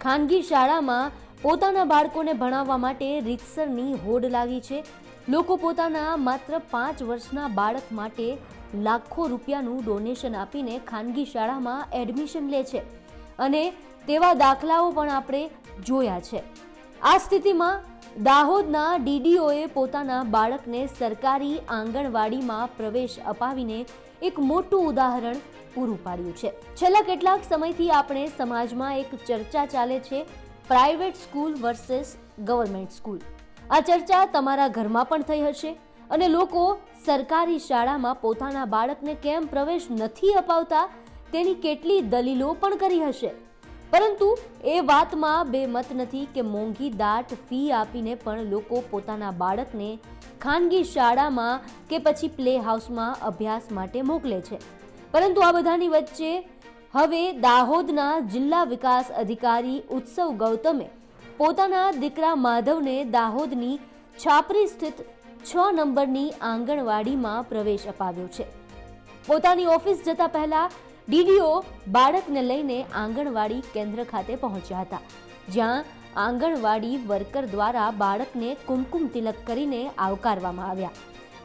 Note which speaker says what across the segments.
Speaker 1: ખાનગી શાળામાં પોતાના બાળકોને ભણાવવા માટે રીતસરની હોડ લાગી છે. લોકો પોતાના માત્ર પાંચ વર્ષના બાળક માટે લાખો રૂપિયાનું ડોનેશન આપીને ખાનગી શાળામાં એડમિશન લે છે. અને તેવા દાખલાઓ પણ આપણે જોયા છે. આ સ્થિતિમાં દાહોદના ડીડીઓએ પોતાના બાળકને સરકારી આંગણવાડીમાં પ્રવેશ અપાવીને એક મોટું ઉદાહરણ પૂરું પાડ્યું છે. છેલ્લા કેટલાક સમયથી આપણે સમાજમાં એક ચર્ચા ચાલે છે, private school versus government school. આ ચર્ચા તમારા ઘરમાં પણ થઈ હશે અને લોકો સરકારી શાળામાં પોતાના બાળકને કેમ પ્રવેશ નથી અપાવતા તેની કેટલી દલીલો પણ કરી હશે. પરંતુ એ વાતમાં બે મત નથી કે મોંઘી દાટ ફી આપીને પણ લોકો પોતાના બાળકને ખાનગી શાળામાં કે પછી પ્લે હાઉસમાં અભ્યાસ માટે મોકલે છે. પરંતુ આ બધાની વચ્ચે હવે દાહોદના જિલ્લા વિકાસ અધિકારી ઉત્સવ ગૌતમે પોતાના દીકરા માધવને દાહોદની છાપરી સ્થિત છ નંબરની આંગણવાડીમાં પ્રવેશ અપાવ્યો છે. પોતાની ઓફિસ જતા પહેલા ડીડીઓ બાળકને લઈને આંગણવાડી કેન્દ્ર ખાતે પહોંચ્યા હતા, જ્યાં આંગણવાડી વર્કર દ્વારા બાળકને કુમકુમ તિલક કરીને આવકારવામાં આવ્યા.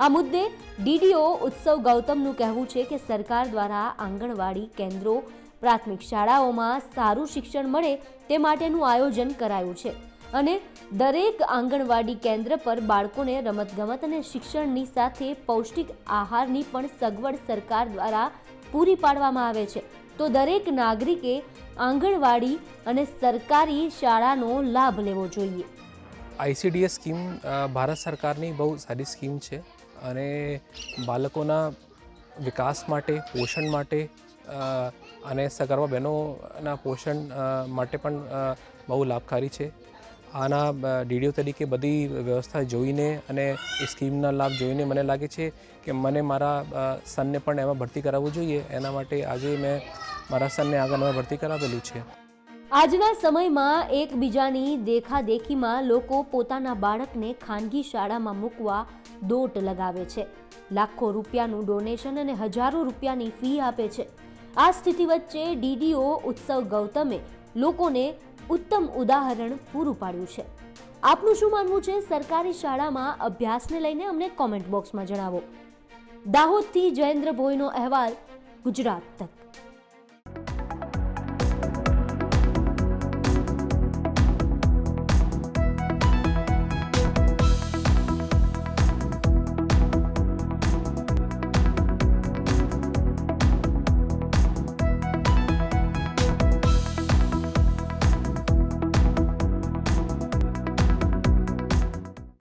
Speaker 1: આ મુદ્દે ડીડીઓ ઉત્સવ ગૌતમનું કહેવું છે કે સરકાર દ્વારા આંગણવાડી કેન્દ્રો પ્રાથમિક શાળાઓમાં સારું શિક્ષણ મળે તે માટેનું આયોજન કરાયું છે. અને દરેક આંગણવાડી કેન્દ્ર પર બાળકોને રમતગમત અને શિક્ષણની સાથે પૌષ્ટિક આહારની પણ સગવડ સરકાર દ્વારા પૂરી પાડવામાં આવે છે. તો દરેક નાગરિકે આંગણવાડી અને સરકારી શાળાનો લાભ લેવો જોઈએ.
Speaker 2: આઈસીડીએસ સ્કીમ ભારત સરકારની બહુ સારી સ્કીમ છે અને બાળકોના વિકાસ માટે, પોષણ માટે અને સગર્ભા બહેનોના પોષણ માટે પણ બહુ લાભકારી છે. આના ડીડીઓ તરીકે બધી વ્યવસ્થા જોઈને અને એ સ્કીમના લાભ જોઈને મને લાગે છે કે મને મારા સનને પણ એમાં ભરતી કરાવવું જોઈએ. એના માટે આજે મેં મારા સનને આંગણવાડી ભરતી કરાવેલું છે.
Speaker 1: આજના સમયમાં એકબીજાની દેખાદેખીમાં લોકો પોતાના બાળકને ખાનગી શાળામાં મૂકવા દોટ લગાવે છે. લાખો રૂપિયાનું ડોનેશન અને હજારો રૂપિયાની ફી આપે છે. આ સ્થિતિ વચ્ચે ડીડીઓ ઉત્સવ ગૌતમે લોકોને ઉત્તમ ઉદાહરણ પૂરું પાડ્યું છે. આપનું શું માનવું છે? સરકારી શાળામાં અભ્યાસને લઈને અમને કોમેન્ટ બોક્સમાં જણાવો. દાહોદથી જયેન્દ્ર ભોઈનો અહેવાલ, ગુજરાત તક.